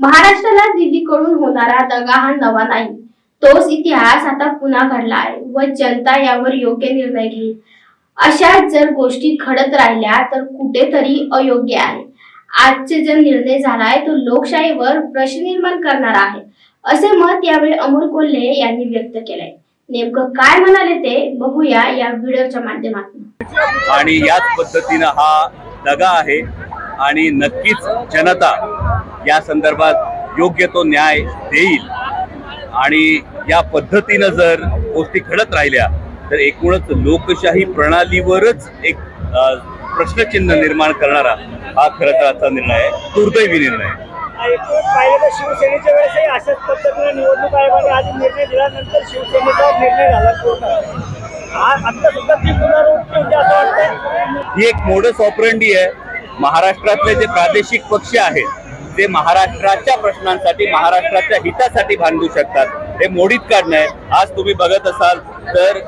महाराष्ट्राला दिल्लीकडून होणारा दगा हा नवा नाही. तोच इतिहास आता पुन्हा घडला आहे व जनता यावर योग्य निर्णय घेईल. अशा जर गोष्टी घडत राहिल्या तर कुठेतरी अयोग्य आहे. आजचे जर निर्णय झालाय तो लोकशाहीवर प्रश्न निर्माण करणार आहे असे मत यावेळी अमोल कोल्हे यांनी व्यक्त केलंय. नेमकं काय म्हणाले ते बघूया या व्हिडिओच्या माध्यमातून. आणि याच पद्धतीनं हा दगा आहे. आणि नक्कीच जनता या संदर्भात योग्य तो न्याय देईल. आणि या पद्धतीनं जर गोष्टी घडत राहिल्या तर एकूणच लोकशाही प्रणालीवरच एक प्रश्नचिन्ह निर्माण करणारा हा खरं तर आजचा निर्णय आहे. दुर्दैवी निर्णय आहे. एकूण पाहिलं तर शिवसेनेच्या वेळेसही अशाच पद्धतीने निवडणूक आयोगाने आधी निर्णय दिल्यानंतर शिवसेनेचा निर्णय झाला पूर्ण. आ- आता सुद्धा ती पुनरावृत्ती होते असं वाटतं ही एक मोडस ऑपरंडी आहे. महाराष्ट्रातले जे प्रादेशिक पक्ष आहेत ते महाराष्ट्राच्या प्रश्नांसाठी महाराष्ट्राच्या हितासाठी भांडू शकतात. हे मोडीत काढणं आहे. आज तुम्ही बघत असाल तर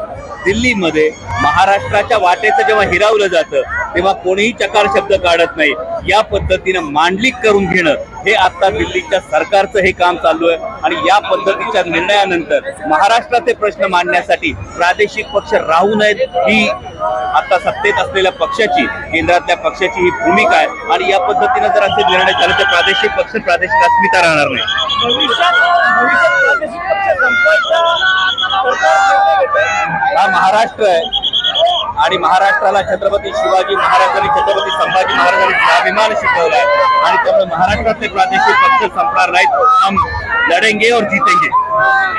दिल्लीमध्ये महाराष्ट्राच्या वाटेचं जेव्हा हिरावलं जातं तेव्हा कोणीही चकार शब्द काढत नाही. या पद्धतीनं मांडलिक करून घेणं हे आता दिल्लीच्या सरकारचं हे काम चालू आहे. आणि या पद्धतीच्या निर्णयानंतर महाराष्ट्राचे प्रश्न मांडण्यासाठी प्रादेशिक पक्ष राहू नयेत ही आता सत्तेत असलेल्या पक्षाची केंद्रातल्या पक्षाची ही भूमिका आहे. आणि या पद्धतीनं जर असे निर्णय झाले तर प्रादेशिक पक्ष प्रादेशिक अस्मिता राहणार नाही. हा महाराष्ट्र आहे. आणि महाराष्ट्राला छत्रपती शिवाजी महाराजांनी छत्रपती संभाजी महाराजांनी स्वाभिमान शिकवलाय. आणि त्यामुळे महाराष्ट्रातले प्रादेशिक पक्ष संपणार नाहीत. हम लढेंगे और जीतेंगे.